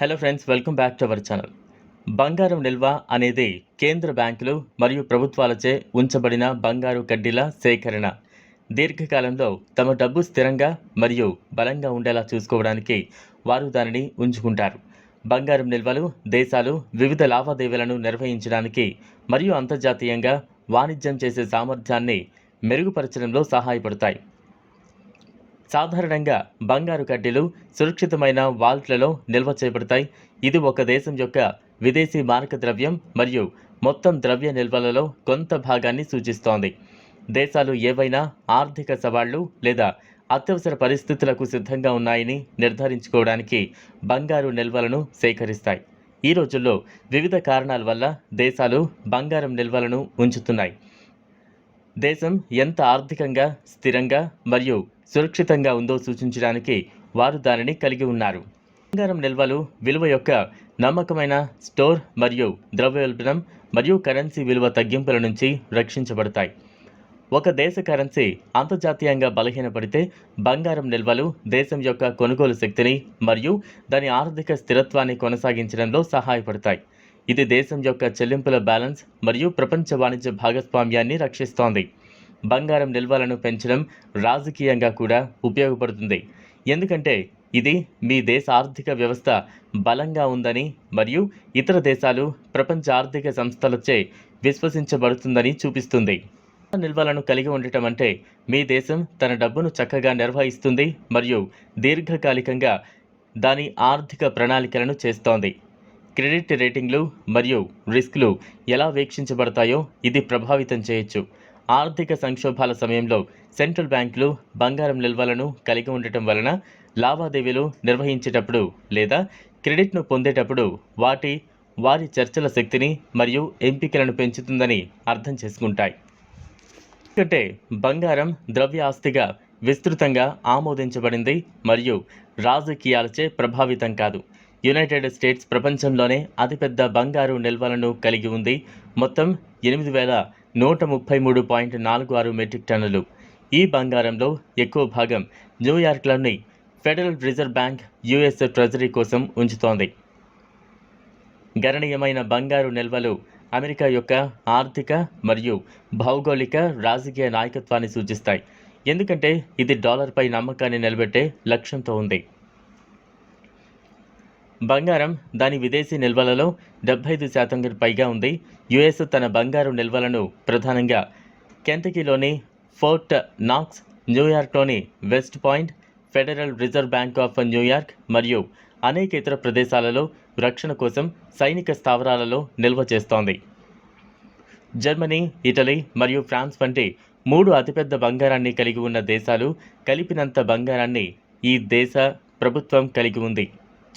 Hello friends welcome back to our channel బంగారం నిల్వ అనేది కేంద్ర బ్యాంకులు మరియు ప్రభుత్వాలచే ఉంచబడిన బంగారు కడ్డీల సేకరణ. దీర్ఘకాలంలో తమ డబ్బు స్థిరంగా మరియు బలంగా ఉండేలా చూసుకోవడానికి వారు దానిని ఉంచుకుంటారు. బంగారం నిల్వలు దేశాలు వివిధ లావాదేవీలను నిర్వహించడానికి మరియు అంతర్జాతీయంగా వాణిజ్యం చేసే సామర్థ్యాన్ని మెరుగుపరచడంలో సహాయపడతాయి. సాధారణంగా బంగారు కడ్డీలు సురక్షితమైన వాల్ట్లలో నిల్వ చేయబడతాయి. ఇది ఒక దేశం యొక్క విదేశీ మారక ద్రవ్యం మరియు మొత్తం ద్రవ్య నిల్వలలో కొంత భాగాన్ని సూచిస్తోంది. దేశాలు ఏవైనా ఆర్థిక సవాళ్ళు లేదా అత్యవసర పరిస్థితులకు సిద్ధంగా ఉన్నాయని నిర్ధారించుకోవడానికి బంగారు నిల్వలను సేకరిస్తాయి. ఈ రోజుల్లో వివిధ కారణాల వల్ల దేశాలు బంగారం నిల్వలను ఉంచుతున్నాయి. దేశం ఎంత ఆర్థికంగా స్థిరంగా మరియు సురక్షితంగా ఉందో సూచించడానికి వారు దానిని కలిగి ఉన్నారు. బంగారం నిల్వలు విలువ యొక్క నమ్మకమైన స్టోర్ మరియు ద్రవ్యోల్బణం మరియు కరెన్సీ విలువ తగ్గింపుల నుంచి రక్షించబడతాయి. ఒక దేశ కరెన్సీ అంతర్జాతీయంగా బలహీనపడితే బంగారం నిల్వలు దేశం యొక్క కొనుగోలు శక్తిని మరియు దాని ఆర్థిక స్థిరత్వాన్ని కొనసాగించడంలో సహాయపడతాయి. ఇది దేశం యొక్క చెల్లింపుల బ్యాలెన్స్ మరియు ప్రపంచ వాణిజ్య భాగస్వామ్యాన్ని రక్షిస్తోంది. బంగారం నిల్వలను పెంచడం రాజకీయంగా కూడా ఉపయోగపడుతుంది. ఎందుకంటే ఇది మీ దేశ ఆర్థిక వ్యవస్థ బలంగా ఉందని మరియు ఇతర దేశాలు ప్రపంచ ఆర్థిక సంస్థలచే విశ్వసించబడుతుందని చూపిస్తుంది. నిల్వలను కలిగి ఉండటం అంటే మీ దేశం తన డబ్బును చక్కగా నిర్వహిస్తుంది మరియు దీర్ఘకాలికంగా దాని ఆర్థిక ప్రణాళికలను చేస్తోంది. క్రెడిట్ రేటింగ్లు మరియు రిస్క్లు ఎలా వీక్షించబడతాయో ఇది ప్రభావితం చేయొచ్చు. ఆర్థిక సంక్షోభాల సమయంలో సెంట్రల్ బ్యాంకులు బంగారం నిల్వలను కలిగి ఉండటం వలన లావాదేవీలు నిర్వహించేటప్పుడు లేదా క్రెడిట్ను పొందేటప్పుడు వాటి వారి చర్చల శక్తిని మరియు ఎంపికలను పెంచుతుందని అర్థం చేసుకుంటాయి. ఎందుకంటే బంగారం ద్రవ్య ఆస్తిగా విస్తృతంగా ఆమోదించబడింది మరియు రాజకీయాలచే ప్రభావితం కాదు. యునైటెడ్ స్టేట్స్ ప్రపంచంలోనే అతిపెద్ద బంగారు నిల్వలను కలిగి ఉంది. మొత్తం ఎనిమిది వేల నూట ముప్పై మూడు పాయింట్ నాలుగు ఆరు మెట్రిక్ టన్నులు. ఈ బంగారంలో ఎక్కువ భాగం న్యూయార్క్లోని federal reserve bank US treasury కోసం ఉంచుతోంది. గణనీయమైన బంగారు నిల్వలు అమెరికా యొక్క ఆర్థిక మరియు భౌగోళిక రాజకీయ నాయకత్వాన్ని సూచిస్తాయి. ఎందుకంటే ఇది డాలర్పై నమ్మకాన్ని నిలబెట్టే లక్ష్యంతో ఉంది. బంగారం దాని విదేశీ నిల్వలలో డెబ్బై ఐదు శాతం పైగా ఉంది. యుఎస్ తన బంగారు నిల్వలను ప్రధానంగా కెంటకీలోని Fort Knox న్యూయార్క్లోని West Point federal reserve bank of New York మరియు అనేక ఇతర ప్రదేశాలలో రక్షణ కోసం సైనిక స్థావరాలలో నిల్వ చేస్తోంది. జర్మనీ ఇటలీ మరియు ఫ్రాన్స్ వంటి మూడు అతిపెద్ద బంగారాన్ని కలిగి ఉన్న దేశాలు కలిపినంత బంగారాన్ని ఈ దేశ ప్రభుత్వం కలిగి ఉంది.